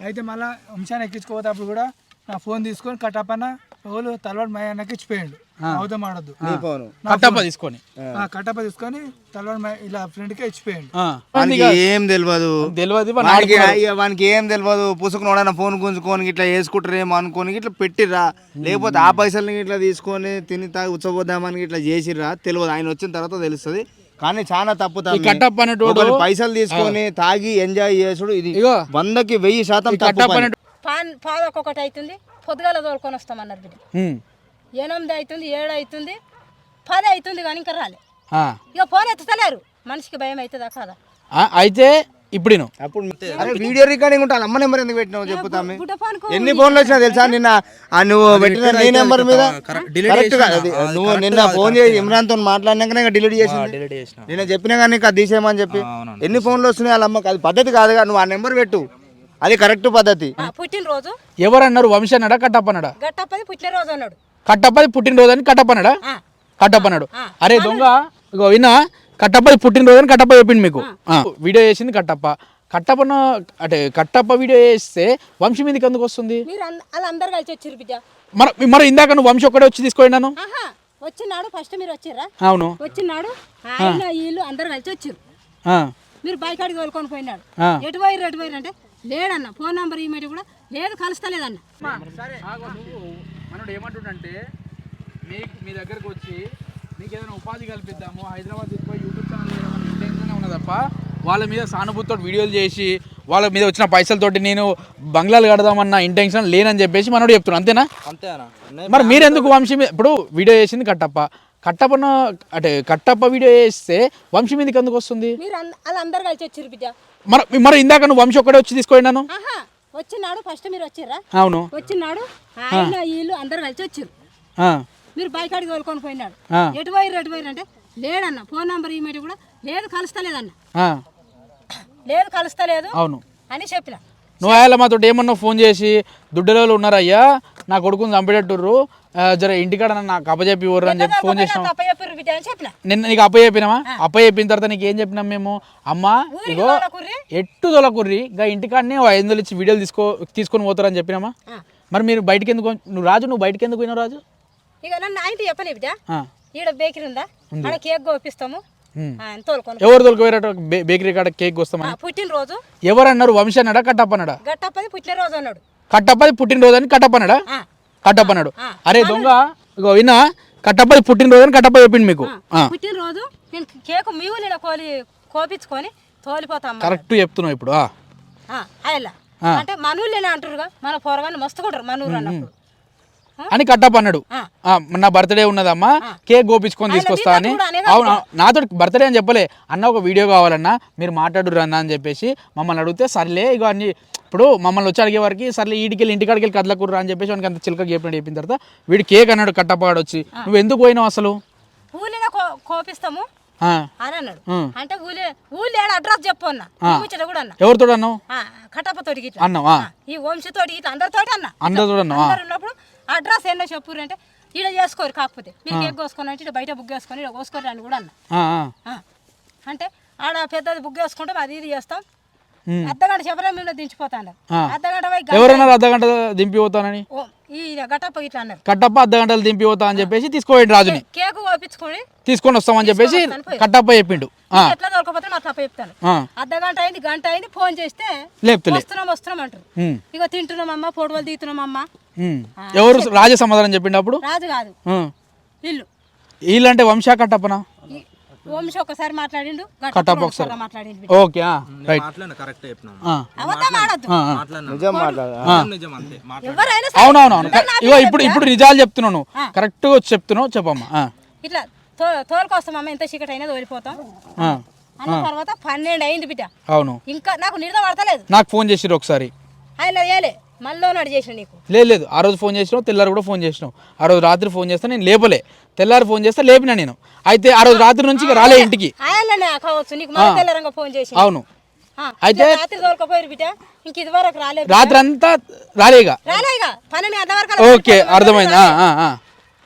అయితే మళ్ళీ వంశాన్ని ఎక్కించుకోపోతే కూడా నా ఫోన్ తీసుకొని కట్టపన్న ఎవరు తలవాడు మా అన్నకి ఇచ్చిపోయాడు. అవుతాం ఆడద్దు. నీ ఫోను. కట్టప్ప తీసుకొని. కట్టప తీసుకొని తలవాడు మా ఇలా ఫ్రెండ్కే ఇచ్చిపోయాడు. ఆ. వానికి ఏం తెలియదు తెలియదు వానికి ఏం తెలియదు పుసుకునోడన ఫోన్ గుంజుకొని ఇట్లా వేసుకుంటారేమో అనుకోని ఇట్లా పెట్టిర్రా. లేకపోతే ఆ పైసల్ని ఇట్లా తీసుకొని తిని తాగి ఉచ్చబోద్దామని ఇట్లా చేసిర్రా. తెలియదు ఆయన వచ్చిన తర్వాత తెలుస్తుంది. కానీ చాలా తప్పు పైసలు తీసుకొని తాగి ఎంజాయ్ చేసుడు. ఇది వందకి వెయ్యి శాతం తప్పు కట్టప్ప పని. పాదొక్కొక్కటి అవుతుంది పొద్దుగాల తోలుకొని వస్తామన్నారు బిడ్డ. ఎనిమిది అవుతుంది ఏడు అవుతుంది పది అవుతుంది కానీ ఇంకా రాలే. ఆ. ఇక ఫోన్ ఎత్తుతలేరు. మనిషికి భయం అవుతుందా కాదా? ఆ, అయితే ఇప్పుడు అప్పుడు అరే వీడియో రికార్డింగ్ ఉంటా అమ్మ నెంబర్ ఎందుకు పెట్టినావు ఫోన్కు ఎన్ని ఫోన్లు వచ్చినా తెలుసా? నిన్న ఆ నువ్వు పెట్టిన నీ నెంబర్ మీద కరెక్ట్గా అది నువ్వు నిన్న ఫోన్ చేసి ఇమ్రాన్తో మాట్లాడినాకనే డిలీట్ చేసింది. నేను చెప్పినా కానీ అది తీసేయమని చెప్పి. ఎన్ని ఫోన్లు వస్తున్నాయి వాళ్ళ అమ్మకి? అది పద్ధతి కాదుగా నువ్వు ఆ నెంబర్ పెట్టు. అది కరెక్ట్ పద్ధతి. ఆ, పుట్టినరోజు? ఎవరన్నారు వంశన్నడా? కట్టప్పనడా గట్టప్పది పుట్టినరోజు అన్నాడు. కట్టప్పది పుట్టినరోజు అని కట్టప్పనడా ఆ, కట్టప్పన్నాడు. ఆ. అరే దొంగ ఇగో విన్నా కట్టప్పది పుట్టినరోజు అని కట్టప్ప చెప్పింది మీకు. ఆ, వీడియో చేసింది కట్టప్ప. కట్టప్పను అంటే కట్టప్ప వీడియో చేస్తే వంశీ మీదకి ఎందుకు వస్తుంది? మీరు మరి మరి ఇందాక నువ్వు వంశీ ఒక్కడే వచ్చి తీసుకోండి ఆహా వచ్చినాడు ఫస్ట్ మీరు వచ్చిర్రా? అవును. వచ్చినాడు ఆయన వీళ్ళు అందరు కలిసి వచ్చిర్రు. ఆ, మీరు బైక్ అడిగి తోలుకొని పోయినాడు. ఎటు పోయిర్రు ఎటు పోయిర్రు అంటే లేడన్న ఫోన్ నంబర్ ఈమెయిల్ కూడా లేదు కలుస్తలేదన్న. మనోడు ఏమంటుండంటే మీకు మీ దగ్గరకు వచ్చి మీకు ఏదైనా ఉపాధి కల్పిద్దాము హైదరాబాద్ తీసుకొని యూట్యూబ్ ఛానల్ వేయడం ఇంటెన్షన్ ఉన్న తప్ప వాళ్ళ మీద సానుభూతితో వీడియోలు చేసి వాళ్ళ మీద వచ్చిన పైసలతోటి నేను బంగ్లాలు కడదామన్న ఇంటెన్షన్ లేనని చెప్పేసి మనోడు చెప్తున్నాను అంతేనా? అంతేనా? మరి మీరు ఎందుకు వంశీ మీద ఇప్పుడు వీడియో చేసింది కట్టప్ప. కట్టప్పను అంటే కట్టప్ప వీడియో చేస్తే వంశీ మీదకి ఎందుకు వస్తుంది? వాళ్ళందరూ కలిసి వచ్చిర్రు బిడ్డ. మరి మరి ఇందాక నువ్వు వంశీ ఒక్కడే వచ్చి తీసుకోండి నన్ను? వచ్చినాడు ఫస్ట్ మీరు వచ్చిర్రా? అవును. వచ్చినాడు ఆయన వీళ్ళు అందరు కలిసి వచ్చిర్రు. ఆ, మీరు బైక్ అడిగి తోలుకొని పోయినాడు. ఎటు పోయిర్రు ఎటు పోయిర్రు అంటే లేడన్న ఫోన్ నంబర్ ఈమెయిల్ కూడా లేదు కలుస్తలేదన్న. లేదు కలుస్తలేదు అవును. అని చెప్పిన. నువ్వు ఆయన మాతో ఏమన్నా ఫోన్ చేసి దుడ్డలో ఉన్నారయ్యా నా కొడుకుని చంపేటట్టుర్రు జర ఇంటికాడ నాకు అప్పచెప్పి ఇవ్వరు అని చెప్పి ఫోన్ చెప్పిన. నిన్న నీకు అప్ప చెప్పినామా? అప్ప చెప్పిన తర్వాత నీకు ఏం చెప్పినాం మేము? అమ్మా ఇగో. ఎట్టు తొలకుర్రి ఇంకా ఇంటికాడనే ఐదు వందలు ఇచ్చి వీడియోలు తీసుకో తీసుకొని పోతారని చెప్పినామా. మరి మీరు బయటికి ఎందుకు నువ్వు రాజు నువ్వు బయటికి ఎందుకు పోయినావు రాజు? ఇక నన్ను ఆయన చెప్పలే బిడ్డ. ఈడ బేకరీ ఉందా? ఆడ కేక్ తోలుకొని ఎవరు బేకరీ కాడ కేక్ వస్తామని పుట్టినరోజు. ఎవరన్నారు వంశన్నడా కట్టప్పనడా? గట్టప్పది పుట్టినరోజు అన్నాడు. కట్టప్పది పుట్టినరోజు అని కట్టప్పనడా? ఆ, కట్టప్పన్నాడు ఆ. అరే దొంగ ఇగో విన్నా కట్టప్పది పుట్టినరోజు అని కట్టప్ప చెప్పింది మీకు. పుట్టినరోజు నేను కేకు మీ ఊళ్ళో కోలి కోపించుకొని తోలిపోతాం కరెక్ట్ చెప్తున్నావు ఇప్పుడు అంటే మన ఊళ్ళోనే అంటారుగా మన పొరగాన్ని మస్తుకుంటారు మన ఊరు అన్నప్పుడు. అని కట్టప్ప అన్నాడు. నా బర్త్డే ఉన్నదమ్మా కేక్ గోపించుకొని తీసుకొస్తా అని. అవును నాతో బర్త్డే అని చెప్పలే. అన్న ఒక వీడియో కావాలన్నా మీరు మాట్లాడురు అన్న అని చెప్పేసి మమ్మల్ని అడిగితే సర్లే ఇక అన్ని ఇప్పుడు మమ్మల్ని వచ్చి అడిగే వారికి సర్లే ఈడికి వెళ్ళి ఇంటికాడికి వెళ్ళి కదలకుర్రా అని చెప్పేసి వానికి అంత చిలక చెప్పినట్టు చెప్పిన తర్వాత వీడు కేక్ అన్నాడు కట్టప్పగాడు వచ్చి. నువ్వు ఎందుకు పోయినావు అసలు? కోపిస్తాము. అని అన్నాడు. అంటే ఊళ్ళో ఊళ్ళో అడ్రస్ చెప్పు అన్న. ముచ్చట కూడా అన్న. ఎవరితో అన్నావు. ఈ వంశతోటి గిట్ల అందరితోటి అన్న. అందరితో ఉన్నప్పుడు అడ్రస్ ఎన్నో చెప్పురు అంటే ఈడ చేసుకోరు కాకపోతే. మీరు కేక్ కోసుకొని అంటే బయట బుక్ చేసుకొని ఈడ కోసుకోరు అని కూడా అన్న. అంటే ఆడ పెద్దది బుక్ చేసుకుంటాం అది ఇది చేస్తాం. అర్ధగంట చెప్పలే మేము దించిపోతాను. అర్ధగంట ఎవరన్నారు అర్ధ గంట దింపి పోతానని ఓ, ఈ గట్టప్ప ఇట్లా అన్నారు. కట్టప్ప అర్ధ గంటలు దింపి పోతా అని చెప్పేసి తీసుకోండి రాజుని. కేకు కోపించుకొని తీసుకొని వస్తామని చెప్పేసి. కట్టప్ప చెప్పిండు. ఎట్లా దొరకపోతే నాకు తప్ప చెప్తాను. అర్ధగంట అయింది గంట అయింది ఫోన్ చేస్తే వస్తున్నాం వస్తున్నాం అంటారు. ఇక తింటున్నామమ్మా ఫోటోలు దిగుతున్నామమ్మా. ఎవరు రాజ సమాధానం చెప్పిండు అప్పుడు? రాజు కాదు. ఇల్లు వీళ్ళంటే వంశా కట్టప్పనా? వంశీ ఒకసారి మాట్లాడిండు కట్టప్ప ఒకసారి. మాట్లాడిండు ఓకే ఆ, రైట్. మాట్లాడిన కరెక్ట్ అవునవునవును. ఇగో ఇప్పుడు ఇప్పుడు నిజాలు చెప్తున్నాను. కరెక్ట్గా వచ్చి చెప్తున్నావు చెప్పమ్మా. ఇట్లా తో తోలుకొస్తామమ్మ ఎంత చీకటి అయినా తోలిపోతాం. ఆ, అన్న తర్వాత పన్నెండు అయింది బిడ్డ. అవును. ఇంకా నాకు నిద్ర పడతలేదు. నాకు ఫోన్ చేసిరు ఒకసారి. ఆయన ఏలే. మళ్ళీ చేసిన నీకు? లేదు లేదు. ఆ రోజు ఫోన్ చేసినావు తెల్లారి కూడా ఫోన్ చేసినావు. ఆ రోజు రాత్రి ఫోన్ చేస్తే నేను లేపలే. తెల్లారి ఫోన్ చేస్తే లేపినా నేను. అయితే ఆ రోజు రాత్రి నుంచి ఇక రాలే ఇంటికి. ఆయననే కావచ్చు. నీకు మళ్ళీ తెల్లరంగా ఫోన్ చేసి. అవును. అయితే- రాత్రి తోలుకపోయారు బిడ్డ. ఇంక ఇది వరకు రాలేదు రాత్రి అంతా రాలేగా రాలే ఇక. పన్నెండు గంటల వరకు ఓకే అర్థమైంది.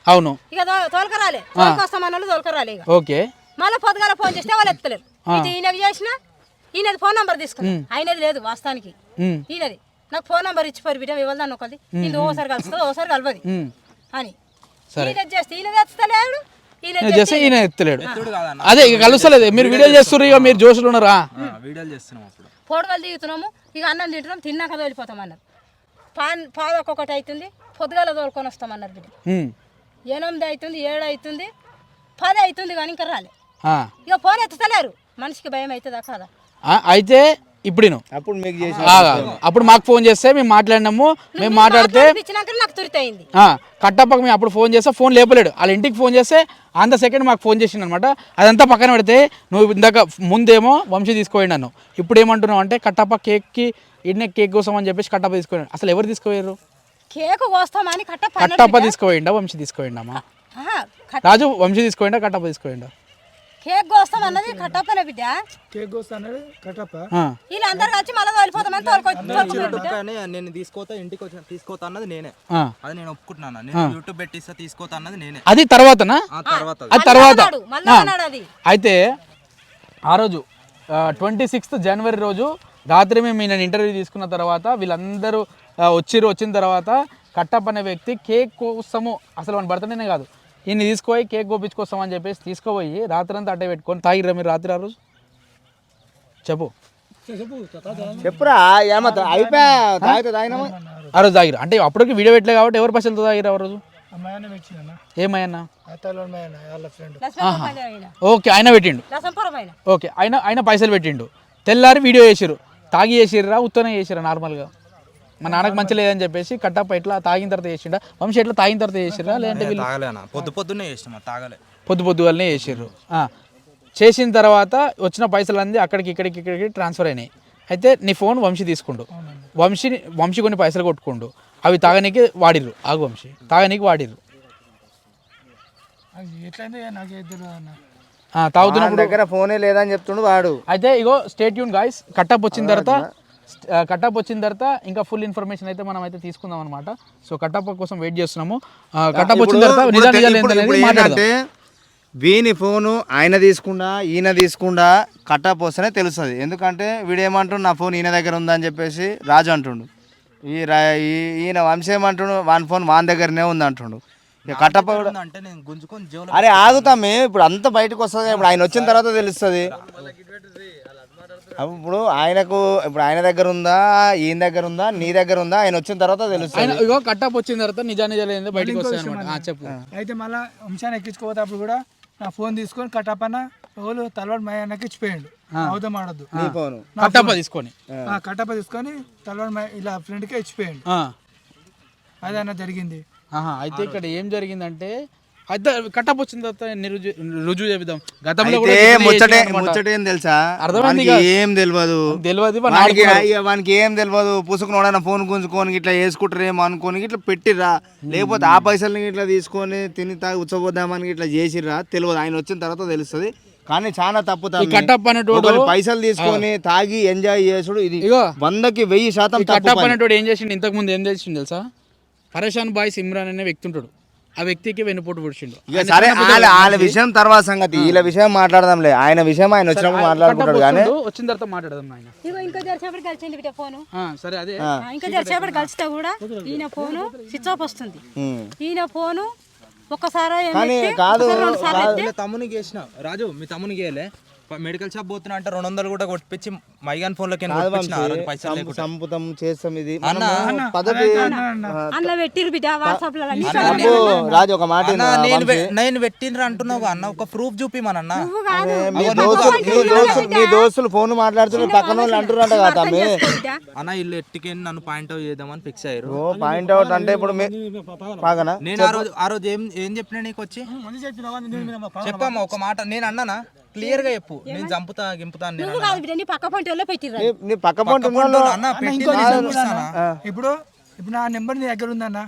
అవును. ఇక తోలుక రాలే. తోలుకొస్తామన్న వాళ్ళు తోలుక ఓకే. మళ్ళీ పొద్దుగాల ఫోన్ చేస్తే వాళ్ళు ఎత్తలేరు. ఈయనకి చేసిన ఈయనది ఫోన్ నంబర్ తీసుకున్నా. ఆయనది లేదు వాస్తవానికి. ఈయనది. నాకు ఫోన్ నెంబర్ ఇచ్చిపోరు బిడ్డ ఇవ్వదాన్ని ఒకది ఇది ఓసారి కలుస్తుంది ఓసారి కలవది. అని. చేస్తే ఈయన తెస్తలేడు ఈయన నేను చేస్తే ఈయన ఎత్తలేడు. అదే ఇక కలుస్తలేదు. మీరు వీడియోలు చేస్తున్నారు ఇక మీరు జోషులు ఉన్నారా? ఆ, వీడియోలు చేస్తున్నాం అప్పుడు. ఫోటోలు దిగుతున్నాము ఇక అన్నం తింటున్నాం తిన్నాక తోలిపోతాం అన్నారు పాన్ పాద ఒక్కొక్కటి అవుతుంది పొద్దుగాల తోలుకొని వస్తామన్నారు బిడ్డ. ఉమ్. ఎనిమిది అవుతుంది ఏడు అవుతుంది పది అవుతుంది కానీ ఇంకా రాలే. ఆ. ఇక ఫోన్ ఎత్తుతలేరు మనిషికి భయం అవుతుందా కాదా? ఆ, అయితే ఇప్పుడు అప్పుడు మీకు చేసి అప్పుడు మాకు ఫోన్ చేస్తే మేము మాట్లాడినాము. మేము మాట్లాడితే కట్టప్పకు మేము అప్పుడు ఫోన్ చేస్తే ఫోన్ లేపలేడు. వాళ్ళ ఇంటికి ఫోన్ చేస్తే అంత సెకండ్ మాకు ఫోన్ చేసిండు అనమాట అదంతా పక్కన పెడితే నువ్వు ఇందాక ముందేమో వంశీ తీసుకోండి నన్ను ఇప్పుడు ఏమంటున్నావు అంటే కట్టప్ప కేక్కి ఇన్నే కేక్ కోసం అని చెప్పేసి కట్టప్ప తీసుకోండి అసలు ఎవరు తీసుకోయారు కేకు కోస్తామని కట్టప్ప తీసుకోయిండా వంశీ తీసుకోయిండమ్మా ఆహా, కట్ట- రాజు వంశీ తీసుకోయిండా కట్టప్ప తీసుకోయిండా కేక్ కోస్తాం అన్నది కట్టప్పనే బిడ్డ. కేక్ వస్తాడు కట్టప్ప ఆ. వీళ్ళందరూ కలిసి మళ్ళీ తోలిపోతామని నేను తీసుకుపోతా ఇంటికి వచ్చి తీసుకోతా అన్నది నేనే. అది నేను ఒప్పుకుంటున్నాను? నేను యూట్యూబ్ పెట్టిస్తా తీసుకోతా అన్నది నేనే. అది తర్వాతనా? ఆ తర్వాత అది. తర్వాత. అయితే ఆ రోజు ట్వంటీ సిక్స్త్ జనవరి రోజు రాత్రి మేము నేను ఇంటర్వ్యూ తీసుకున్న తర్వాత వీళ్ళందరూ వచ్చిర్రు వచ్చిన తర్వాత కట్టప్ అనే వ్యక్తి కేక్ కోసము అసలు మన బర్త్డేనే కాదు. ఈయన్ని తీసుకుపోయి కేక్ కోపించుకొస్తాం అని చెప్పేసి తీసుకుపోయి రాత్రి అంతా అట్టే పెట్టుకొని తాగిర్రా మీరు రాత్రి ఆ రోజు? చెప్పు. చెప్పురా ఏమో అయిపోయా తాగితే తాగినామా? ఆ రోజు తాగిరు అంటే అప్పటికి వీడియో పెట్టలే కాబట్టి ఎవరి పైసలతో తాగిరు ఆ రోజు? ఏమయ్యన్నా ఓకే ఆయన పెట్టిండు. ఓకే ఆయన ఆయన పైసలు పెట్టిండు. తెల్లారి వీడియో చేసిర్రు. తాగి చేసిర్రా ఉత్తనే చేసిర్రా నార్మల్గా? మా నాన్నకు మంచి లేదని చెప్పేసి కట్టప్ప ఎట్లా తాగిన తర్వాత చేసిండా. వంశీ ఎట్లా తాగిన తర్వాత చేసిర్రా? లేదంటే వీళ్ళు తాగలేనా పొద్దు పొద్దున్నే చేసినాం తాగలే. పొద్దు పొద్దు వల్లనే చేసిర్రు. ఆ. చేసిన తర్వాత వచ్చిన పైసలు అన్నీ అక్కడికి ఇక్కడికి ఇక్కడికి ట్రాన్స్ఫర్ అయినాయి. అయితే నీ ఫోన్ వంశీ తీసుకుండు. వంశీ వంశీ కొన్ని పైసలు కొట్టుకుండు. అవి తాగనీకి వాడిర్రు. ఆగు వంశీ. తాగనీకి వాడిర్రు. అది ఎట్లయిందో ఇక నాకే తెలియదు అన్న. ఆ, నా తాగుతున్నప్పుడు దగ్గర ఫోనే లేదని చెప్తుండు వాడు. అయితే ఇగో స్టేట్ యూన్ గాయస్ కట్టప్ వచ్చిన తర్వాత కట్టప్ వచ్చిన తర్వాత ఇంకా ఫుల్ ఇన్ఫర్మేషన్ అయితే మనం అయితే తీసుకుందాం అనమాట సో కట్టప్ కోసం వెయిట్ చేస్తున్నాము. కట్టప్ వచ్చిన తర్వాత వీని ఫోను ఆయన తీసుకుండా ఈయన తీసుకుండా కట్టప్ వస్తేనే తెలుస్తుంది. ఎందుకంటే వీడు ఏమంటుండు నా ఫోన్ ఈయన దగ్గర ఉందని చెప్పేసి రాజు అంటుండు. ఈ రా ఈ- ఈయన వంశం ఏమంటుండు వాని ఫోన్ వాని దగ్గరనే ఉంది అంటుండు. కట్టప్ప కూడా అంటే నేను గుంజుకొని జోలో అరే ఆగుతామే ఇప్పుడు అంత బయటకు వస్తుంది ఇప్పుడు ఆయన వచ్చిన తర్వాత తెలుస్తుంది. ఇప్పుడు ఆయనకు ఇప్పుడు ఆయన దగ్గర ఉందా ఈయన దగ్గర ఉందా నీ దగ్గర ఉందా ఆయన వచ్చిన తర్వాత తెలుస్తుంది. ఇగో కట్టప్ వచ్చిన తర్వాత నిజా నిజాలు ఏందో బయటకు వస్తాయి అనమాట చెప్పు. అయితే మళ్ళీ వంశాన్ని ఎక్కించుకోపోతే కూడా నా ఫోన్ తీసుకొని కట్టపన్న ఎవరు తలవాడు మా అన్నకి ఇచ్చిపోయాడు. అవుతాం ఆడద్దు నీ ఫోను. కట్టప్ప తీసుకొని. కట్టప తీసుకొని తలవాడు మా ఇలా ఫ్రెండ్కే ఇచ్చిపోయాడు. ఆ. అదే అన్న జరిగింది. ఆహా, అయితే ఇక్కడ ఏం జరిగిందంటే అయితే కట్టప్ వచ్చిన తర్వాత రుజువు చేద్దాం గతంలో కూడా ముచ్చటే. ముచ్చట ఏం తెలుసా? అర్థమైంది ఏం తెలియదు. తెలియదు వానికి ఏం తెలియదు. పుసుకునోడన ఫోన్ గుంజుకొని ఇట్లా వేసుకుంటారేమో అనుకొని ఇట్లా పెట్టిర్రా. లేకపోతే ఆ పైసల్ని ఇట్లా తీసుకొని తిని తాగి ఉచ్చబోద్దామని ఇట్లా చేసిర్రా? తెలియదు. ఆయన వచ్చిన తర్వాత తెలుస్తుంది. కానీ చాలా తప్పు. కట్టప్ప అనేటోడు పైసలు తీసుకొని తాగి ఎంజాయ్ చేసుడు ఇది వందకి వెయ్యి శాతం పని. అనేటోడు ఏం చేసిండు? ఇంతకు ముందు ఏం చేసిండు తెలుసా? పరేషాన్ బాయ్ సిమ్రాన్ అనే వ్యక్తి ఉంటాడు. ఆ వ్యక్తికి వెన్నుపోటు పొడిచిండు. ఇక సరే వాళ్ళ వాళ్ళ విషయం తర్వాత సంగతి. వీళ్ళ విషయం మాట్లాడదాంలే. ఆయన విషయం ఆయన వచ్చినప్పుడు మాట్లాడుకుంటాడు కానీ వచ్చిన తర్వాత మాట్లాడదాం ఆయన ఇగో ఇంకా జరిసేపటి కలిసింది బిడ్డ ఫోను. ఆ, సరే అదే. ఇంకా జరిసేపటి కలిస్తే కూడా ఈయన ఫోను స్విచ్ ఆఫ్ వస్తుంది. ఈయన ఫోను ఒక్కసారి కాదు, తమ్మునికి వేసిన రాజు మీ తమ్మునికి వేయలే మెడికల్ షాప్ పోతున్నా అంటే రెండు వందలు కూడా కొట్టించి మైగాన్ ఫోన్లోకి పైసలు లేకుండా సంపుతం చేస్తాం ఇది. అందులో పెట్టిరు బిడ్డ వాట్సాప్లో రాజు ఒక మాట నేను నేను పెట్టినరా అంటున్నావు అన్న ఒక ప్రూఫ్ చూపి మన అన్న మీ దోస్తులు మీ దోస్తులు మీ దోస్తులు ఫోన్ మాట్లాడుతున్నారు పక్కన వాళ్ళు అంటున్నారంట కదా అన్న ఇల్లు ఎట్టికి నన్ను పాయింట్ అవుట్ చేద్దామని ఫిక్స్ అయ్యారు. ఓ పాయింట్ అవుట్ అంటే ఇప్పుడు పాగనా నేను ఆ రోజు ఆ రోజు ఏం ఏం చెప్పినా నీకు వచ్చి చెప్పమ్మా ఒక మాట. నేను అన్నానా? క్లియర్గా చెప్పు. నేను చంపుతా గింపుతా అని నేను నువ్వు కాదు బిడ్డ నీ పక్క పంటి వాళ్ళు పెట్టిర్రు. నీ- నీ పక్క పొంటి అన్నా. ఉన్నోళ్ళు- అన్న పెట్టి ఇంకో నేను నిజం చంపిస్తానా? కూడా అన్న. ఇప్పుడు ఇప్పుడు నా నెంబర్ నీ దగ్గర ఉందన్న?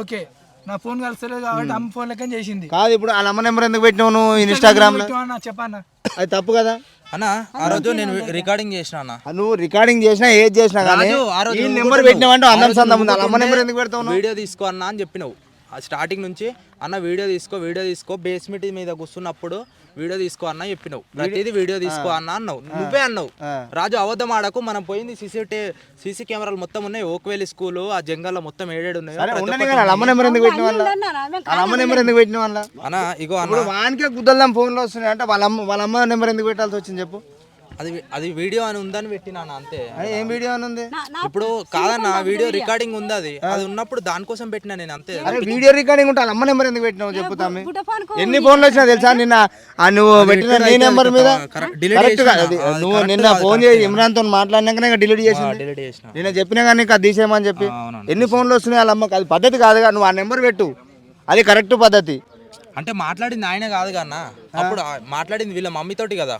ఓకే. నా ఫోన్ కలుస్తలేదు కాబట్టి అమ్మ ఫోన్ లెక్క చేసింది. కాదు ఇప్పుడు వాళ్ళ అమ్మ నెంబర్ ఎందుకు పెట్టినావు నువ్వు ఇన్స్టాగ్రామ్లో పెట్టావన్నా చెప్పన్నా? అది తప్పు కదా? అన్న ఆ రోజు నేను రికార్డింగ్ చేసిన అన్న? ఆ నువ్వు రికార్డింగ్ చేసినా ఏది చేసినా కానీ రాజు, ఆ రోజు ఈ నువ్వు నెంబర్ కూడా పెట్టినావంటే అందం ఆ రోజు సందం ఉంది? అమ్మ నెంబర్ ఎందుకు పెడతావు నువ్వు? వీడియో తీసుకో అన్న అని చెప్పినావు. ఆ స్టార్టింగ్ నుంచి అన్న వీడియో తీసుకో వీడియో తీసుకో బేస్మెంట్ మీద కూర్చున్నప్పుడు వీడియో తీసుకో అన్న చెప్పినావు. ప్రతిదీ వీడియో తీసుకో అన్న అన్నావు. నువ్వే అన్నావు. రాజు అబద్ధం ఆడకు మనం పోయింది సీసీటీ సీసీ కెమెరాలు మొత్తం ఉన్నాయి. ఓక్వేలి స్కూల్ ఆ జంగల్లో మొత్తం ఏడేడు ఉన్నాయో. అన్న? ఇగో అన్న. వానికే గుద్దల్దాం ఫోన్లో వస్తున్నాయి అంటే వాళ్ళ అమ్మ వాళ్ళ అమ్మ నెంబర్ ఎందుకు పెట్టాల్సి వచ్చింది చెప్పు. అది అది వీడియో అని ఉందని పెట్టినా అంతే. ఏం వీడియో అని ఉంది? ఇప్పుడు కాదన్న వీడియో రికార్డింగ్ ఉంది అది. అది ఉన్నప్పుడు దానికోసం పెట్టినా నేను అంతే. అరే వీడియో రికార్డింగ్ ఉంటే వాళ్ళ అమ్మ నెంబర్ ఎందుకు పెట్టినావు? చెప్పు తమ్మి. బుడ్డ ఫోన్కు ఎన్ని ఫోన్లు వచ్చినా తెలుసా నిన్న? ఆ నువ్వు పెట్టిన నీ నెంబర్ మీద? కరెక్ట్. చేసిన. నువ్వు నిన్న ఫోన్ చేసి ఇమ్రాన్తో మాట్లాడినాకనే డిలీట్ చేసింది. డిలీట్ చేసిన. నేను చెప్పినా కానీ ఇంకా తీసేయమని చెప్పి. ఎన్ని ఫోన్లు వస్తున్నాయి వాళ్ళ అమ్మకి? అది పద్ధతి కాదుగా నువ్వు ఆ నెంబర్ పెట్టు. అది కరెక్ట్ పద్ధతి. అంటే మాట్లాడింది ఆయన కాదు కన్నా. అప్పుడు ఆ- మాట్లాడింది వీళ్ళ మమ్మీతోటి కదా.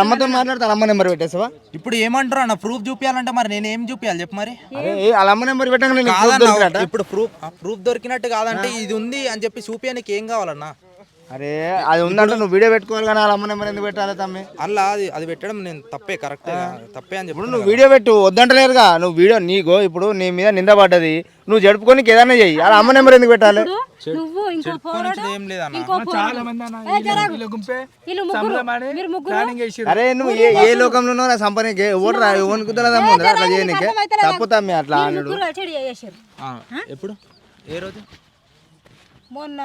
అమ్మతో మాట్లాడితే అమ్మ నెంబర్ పెట్టేసావా? ఇప్పుడు ఏమంటారు అన్న? ప్రూఫ్ చూపించాలంటే మరి నేను ఏం చూపించాలి చెప్పు మరి. అరే అమ్మ నెంబర్ పెట్టాక నేను కాదన్న? ఇప్పుడు ప్రూఫ్ ప్రూఫ్ దొరికినట్టు కాదంటే ఇది ఉంది అని చెప్పి చూపించడానికి ఏం కావాలన్నా? అరే అది ఉందంటే నువ్వు వీడియో పెట్టుకోవాలి కానీ వాళ్ళ అమ్మ నెంబర్ ఎందుకు పెట్టాలి తమ్మి? అలా అది అది పెట్టడం నేను తప్పే కరెక్టే తప్పే అని ఇప్పుడు చెప్పి నువ్వు వీడియో పెట్టు వద్దంటలేరుగా. నువ్వు వీడియో నీకో ఇప్పుడు నీ మీద నింద పడ్డది. నువ్వు జడుపుకొని ఏదైనా చెయ్యి. వాళ్ళ అమ్మ నెంబర్ ఎందుకు పెట్టాలి? నువ్వు ఇంకో అరే నువ్వు ఏ ఏ లోకంలో ఉన్నావు? నా సంపనీకి ఓటు రా? కుదరదమ్మ అట్లా చేయనీకే. తప్పుతామ్మి అట్లా ఎప్పుడు? ఏ రోజు? మొన్న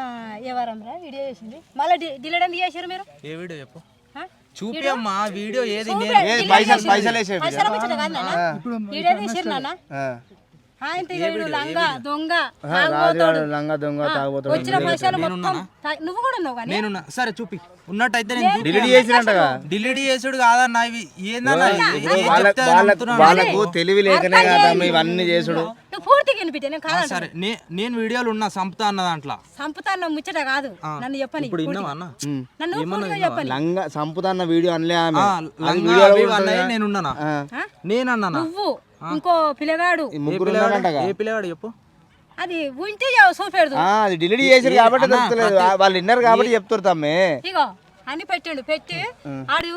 ఏ వారం రా వీడియో చేసింది? మళ్ళీ డిలేట్ ఎందుకు చేశారు మీరు? ఏ వీడియో చెప్పు? చూపియమ్మా వీడియో? ఏది పైసలు. పైసలు నాన్న. వీడియో తీసిర్రు నాన్న. లంగా దొంగ రాజుగాడు లంగా దొంగ తాగుపోతాడు వచ్చిన పైసలు మొత్తం తా- నువ్వు కూడా ఉన్నావు కానీ? నేను చాలా చూపి. ఉన్నట్టయితే నేను డిలీట్ చేసినట్టుగా. డిలీట్ చేసుడు కాదన్న ఇవి ఏందన్నా ఇది? ఏం వాళ్ళ చెప్తే వాళ్ళకు నమ్ముతున్నాను. వాళ్ళకు తెలివి లేకనే ఇవన్నీ చేసుడు. నువ్వు పూర్తిగా వినిపించే నేను ఆ, కాదు సరే నే- నేను వీడియోలు ఉన్నా సంపుతా అన్న దాంట్లో. సంపుతాన్న ముచ్చట కాదు. నన్ను చెప్పని ఇప్పుడు విన్నావా అన్న? నన్ను పూర్తిగా చెప్పని. లంగా సంపుతాన్న వీడియో అనలే ఆమె. ఆ, లంగా అవి ఇవి అన్నయ్య నేను ఉన్నానా? ఆ. ఆ? నేను అన్నానా నువ్వు. ఇంకో పిల్లగాడు. ముగ్గురు ఉన్నారంటగా? ఏ పిల్లగాడు చెప్పు? అది ఉంటే చూపెడదు ఆ, అది డిలీట్ చేసారు కాబట్టి తెలుస్తలేదు వాళ్ళు విన్నారు కాబట్టి చెప్తారు తమ్మే. ఇగో అని పెట్టిండు పెట్టి ఆడు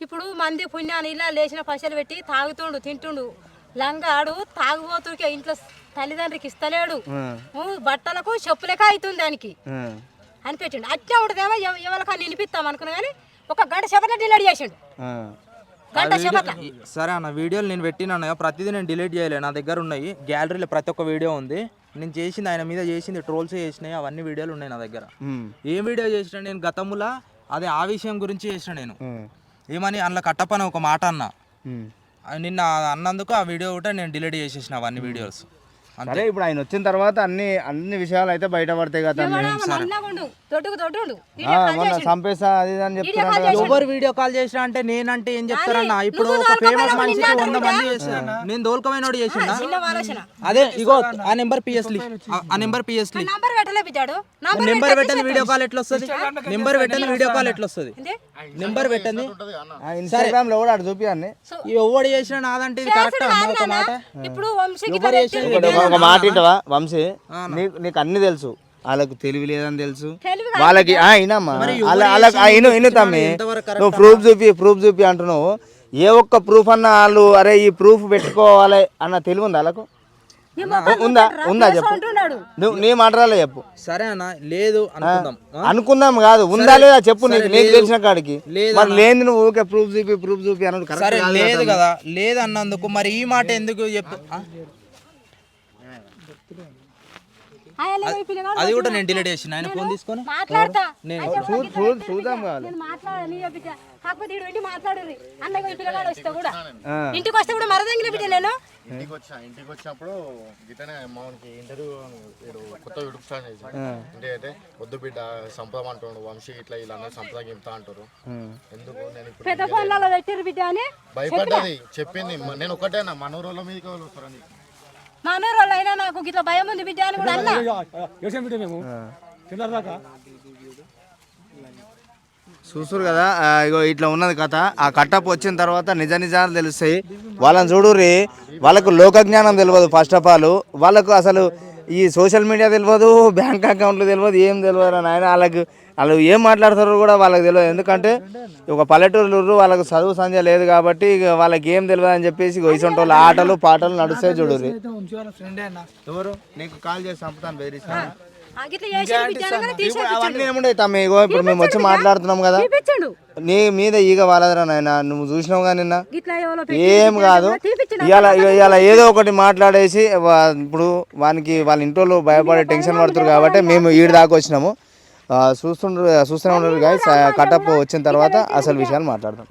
ఇప్పుడు మంది పుణ్యాన్ని ఇలా లేచిన పైసలు పెట్టి తాగుతుండు తింటుండు. లంగా ఆడు తాగుబోతుడికి ఇంట్లో తల్లిదండ్రికి ఇస్తలేడు. బట్టలకు చెప్పులక అవుతుంది దానికి. అని పెట్టిండు. అట్లా ఉంటుందేమో ఎవ- ఎవరికైనా వినిపిస్తాం అనుకున్నా కానీ ఒక గంట సేపట్లో డిలీట్ చేసిండు. సరే అన్న వీడియోలు నేను పెట్టినా ప్రతిదీ నేను డిలీట్ చేయలే. నా దగ్గర ఉన్నాయి. గ్యాలరీలో ప్రతి ఒక్క వీడియో ఉంది. నేను చేసింది ఆయన మీద చేసింది ట్రోల్స్ చేసినాయి. అవన్నీ వీడియోలు ఉన్నాయి నా దగ్గర. ఏం వీడియో చేసిన నేను గతంలో అదే ఆ విషయం గురించి చేసిన నేను. ఏమని అందులో కట్టపని ఒక మాట అన్న. నిన్న అన్నందుకు ఆ వీడియో కూడా నేను డిలీట్ చేసేసిన అవన్నీ వీడియోస్. సరే ఇప్పుడు ఆయన వచ్చిన తర్వాత అన్ని అన్ని విషయాలు అయితే బయటపడతాయి కదా మొన్న సంపేసా అది అని చెప్తున్నారు ఎవరు వీడియో కాల్ చేసిన అంటే నేనంటే ఏం చెప్తారన్న? ఇప్పుడు ఒక ఫేమస్ మనిషికి వంద మంది చేశారు నేను దోల్కమైనోడు చేసిన అదే ఇగో ఆ నెంబర్ పిఎస్లీ ఆ నెంబర్ పిఎస్లీ నంబర్ పెట్టని వీడియో కాల్ ఎట్లా వస్తుంది నెంబర్ పెట్టని వీడియో కాల్ ఎట్లా వస్తుంది? నెంబర్ పెట్టని ఇన్స్టాగ్రామ్లో కూడా అటు చూపియాన్ని ఎవడు చేసిన నాదంటే ఇది కరెక్ట్? అన్న ఒక మాట? ఇప్పుడు వంశీకి ఎవరు చేసిన ఒక- మాట ఇంటవా వంశీ నీకు నీకు అన్ని తెలుసు. వాళ్ళకు తెలివి లేదని తెలుసు. వాళ్ళకి వాళ్ళ- వాళ్ళకి ఇను తమ్మి. నువ్వు ప్రూఫ్ చూపి ప్రూఫ్ చూపి అంటున్నావు. ఏ ఒక్క ప్రూఫ్ అన్న వాళ్ళు అరే ఈ ప్రూఫ్ పెట్టుకోవాలి అన్న తెలివి ఉందా వాళ్ళకు? ఉందా? ఉందా చెప్పు. నువ్వు నీ మాటరాలే చెప్పు. సరే అన్న లేదు అనుకుందాం. కాదు. ఉందా లేదా చెప్పు నీకు నీకు తెలిసిన కాడికి. మరి లేని నువ్వు ఊకే ప్రూఫ్ చూపి ప్రూఫ్ చూపి సరే లేదు కదా లేదు అన్నందుకు మరి ఈ మాట ఎందుకు చెప్పు ఆ? ఆయన ఈ పిల్లగాడు అది కూడా నేను డిలీట్ చేసిన. ఆయన ఫోన్ తీసుకొని మాట్లాడతా. నేను చూద్దాం కావాలి. నేను మాట్లాడని బిడ్డ కాకపోతే ఇడు వెళ్ళి మాట్లాడరు. అన్నయ్య ఈ పిల్లగాడు వస్తే కూడా. ఇంటికి వస్తే కూడా మరదంగిన బిడ్డ నేను. ఇంటికి వచ్చా ఇంటికి వచ్చినప్పుడు గిట్టనే మామూలుకి ఇంటర్వ్యూ కొత్త యూట్యూబ్ ఛానల్ చేసి అంటే అంటే వద్దు బిడ్డ సంపదం అంటుండు వంశీ ఇట్లా ఇలా సంపద గింపుతా అంటారు. ఎందుకు? నేను పెద్ద ఫోన్లలో పెట్టిరు బిడ్డ అని భయపడ్డది చెప్పింది. నేను ఒకటేనా మనోరోళ్ళ మీదకి వస్తారని మా అన్నయ్య వాళ్ళు అయినా నాకు ఇట్లా భయం ఉంది బిడ్డ అని కూడా అన్నా. చూసురు కదా ఇగో ఇట్లా ఉన్నది కథ. ఆ కట్టప్ వచ్చిన తర్వాత నిజ నిజాలు తెలుస్తాయి. వాళ్ళని చూడుర్రి వాళ్ళకు లోక జ్ఞానం తెలియదు ఫస్ట్ ఆఫ్ ఆల్ వాళ్ళకు అసలు ఈ సోషల్ మీడియా తెలియదు బ్యాంక్ అకౌంట్లు తెలియదు ఏం తెలియదు నాయన. వాళ్ళకి వాళ్ళు ఏం మాట్లాడతారో కూడా వాళ్ళకి తెలియదు. ఎందుకంటే ఒక పల్లెటూరు వాళ్ళకు చదువు సంధ్య లేదు కాబట్టి ఇక వాళ్ళకి ఏం తెలియదు అని చెప్పేసి వాళ్ళ ఆటలు పాటలు ఎవరు? నీకు కాల్ చేసి చంపుతాను బెదిరిస్తాను అవన్నీ ఏముండే తమ్మి? ఇగో ఇప్పుడు మేము వచ్చి మాట్లాడుతున్నాం కదా. నీ మీద ఈగ వాళ్ళదరా నాయన. నువ్వు చూసినావు కానీ నిన్న? ఏం కాదు ఇవాళ ఇవాళ ఏదో ఒకటి మాట్లాడేసి వా- ఇప్పుడు వానికి వాళ్ళ ఇంట్లో భయపడే టెన్షన్ పడుతున్నారు కాబట్టి మేము ఈడు దాకా వచ్చినాము. చూస్తుండ్రు చూస్తూనే ఉన్నారు గాయస్ కటప్ వచ్చిన తర్వాత అసలు విషయాలు మాట్లాడదాం.